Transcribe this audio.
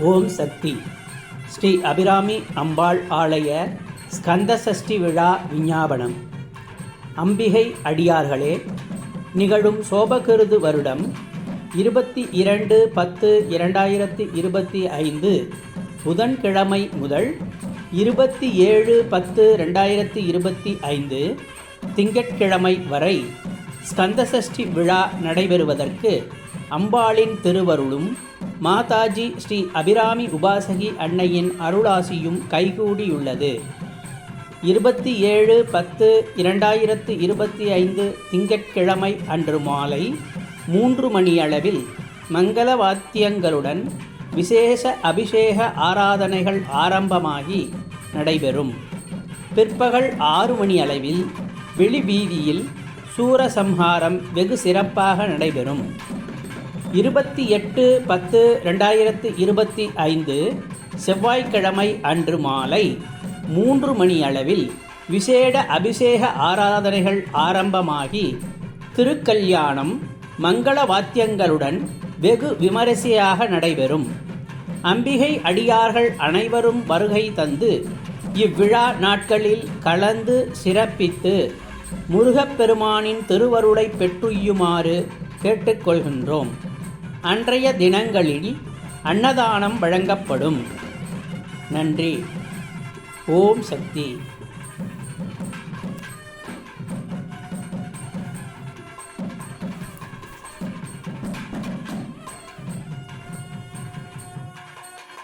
ஓம் சக்தி. ஸ்ரீ அபிராமி அம்பாள் ஆலய ஸ்கந்த சஷ்டி விழா விஞ்ஞாபனம். அம்பிகை அடியார்களே நிகழும் சோபகிருது வருடம் இருபத்தி இரண்டு பத்து இரண்டாயிரத்தி இருபத்தி ஐந்து புதன்கிழமை முதல் இருபத்தி ஏழு பத்து ரெண்டாயிரத்தி இருபத்தி ஐந்து திங்கட்கிழமை வரை ஸ்கந்தசஷ்டி விழா நடைபெறுவதற்கு அம்பாளின் திருவருளும் மாதாஜி ஸ்ரீ அபிராமி உபாசகி அன்னையின் அருளாசியும் கைகூடியுள்ளது. இருபத்தி ஏழு பத்து இரண்டாயிரத்து இருபத்தி ஐந்து திங்கட்கிழமை அன்று மாலை மூன்று மணியளவில் மங்கள வாத்தியங்களுடன் விசேஷ அபிஷேக ஆராதனைகள் ஆரம்பமாகி நடைபெறும். பிற்பகல் ஆறு மணி அளவில் வெளிவீதியில் சூரசம்ஹாரம் வெகு சிறப்பாக நடைபெறும். இருபத்தி எட்டு பத்து ரெண்டாயிரத்து இருபத்தி ஐந்து செவ்வாய்க்கிழமை அன்று மாலை மூன்று மணி அளவில் விசேட அபிஷேக ஆராதனைகள் ஆரம்பமாகி திருக்கல்யாணம் மங்கள வாத்தியங்களுடன் வெகு விமரிசையாக நடைபெறும். அம்பிகை அடியார்கள் அனைவரும் வருகை தந்து இவ்விழா நாட்களில் கலந்து சிறப்பித்து முருகப்பெருமானின் திருவருளை பெற்றுயுமாறு கேட்டுக்கொள்கின்றோம். அன்றைய தினங்களில் அன்னதானம் வழங்கப்படும். நன்றி. ஓம் சக்தி.